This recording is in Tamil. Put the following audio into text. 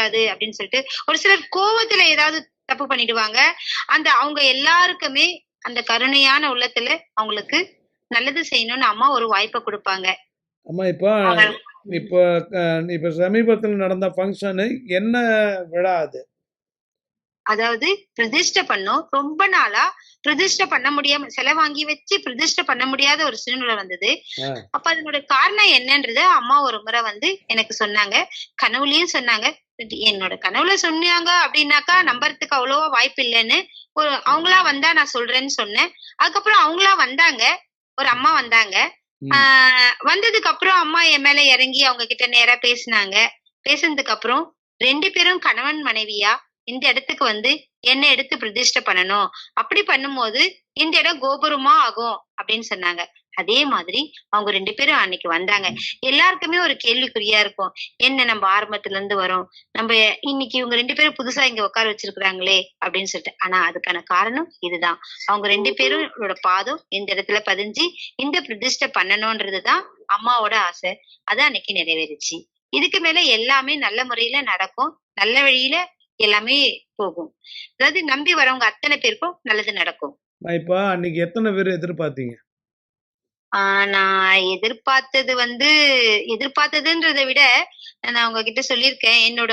பண்ணக்கூடாது அப்படின்னு சொல்லிட்டு ஒரு சிலர் கோவத்துல ஏதாவது தப்பு பண்ணிடுவாங்க. அந்த அவங்க எல்லாருக்குமே அந்த கருணையான உள்ளத்துல அவங்களுக்கு நல்லது செய்யணும்னு அம்மா ஒரு வாய்ப்பை கொடுப்பாங்க. அம்மா இப்போ இப்போ இப்போ சமீபத்தில் நடந்த ஃபங்க்ஷனு என்ன விழா அது? அதாவது பிரதிஷ்டை பண்ணோம். ரொம்ப நாளா பிரதிஷ்டை பண்ண முடியாம செலை வாங்கி வச்சு பிரதிஷ்டை பண்ண முடியாத ஒரு சூழ்நிலை வந்தது. அப்ப அதனோட காரணம் என்னன்றது அம்மா ஒரு முறை வந்து எனக்கு சொன்னாங்க. கனவுலயும் சொன்னாங்க. என்னோட கனவுல சொன்னாங்க அப்படின்னாக்கா நம்புறதுக்கு அவ்வளவா வாய்ப்பு இல்லைன்னு ஒரு அவங்களா வந்தா நான் சொல்றேன்னு சொன்னேன். அதுக்கப்புறம் அவங்களா வந்தாங்க. ஒரு அம்மா வந்தாங்க. ஆஹ் வந்ததுக்கு அப்புறம் அம்மா என் மேல இறங்கி அவங்க கிட்ட நேரா பேசினாங்க. பேசுனதுக்கு அப்புறம் ரெண்டு பேரும் கணவன் மனைவியா இந்த இடத்துக்கு வந்து என்ன எடுத்து பிரதிஷ்டை பண்ணணும். அப்படி பண்ணும்போது இந்த இடம் கோபுரமா ஆகும் அப்படின்னு சொன்னாங்க. அதே மாதிரி அவங்க ரெண்டு பேரும் அன்னைக்கு வந்தாங்க. எல்லாருக்குமே ஒரு கேள்விக்குறியா இருக்கும். என்ன நம்ம ஆரம்பத்துல இருந்து வரோம்? நம்ம இன்னைக்கு இவங்க ரெண்டு பேரும் புதுசா இங்க உட்கார வச்சிருக்கிறாங்களே அப்படின்னு சொல்லிட்டு. ஆனா அதுக்கான காரணம் இதுதான். அவங்க ரெண்டு பேரும் பாதம் இந்த இடத்துல பதிஞ்சு இந்த பிரதிஷ்டை பண்ணணும்ன்றதுதான் அம்மாவோட ஆசை. அது அன்னைக்கு நிறைவேறுச்சு. இதுக்கு மேல எல்லாமே நல்ல முறையில நடக்கும். நல்ல வழியில எல்லாமே போகும். அதாவது நம்பி வரவங்க அத்தனை பேருக்கும் நல்லது நடக்கும். அம்மா, இப்போ அன்னைக்கு எத்தனை பேர் எதிர்பார்த்தீங்க? நான் எதிர்பார்த்தது வந்து எதிர்பார்த்ததுன்றதை விட நான் உங்ககிட்ட சொல்லியிருக்கேன். என்னோட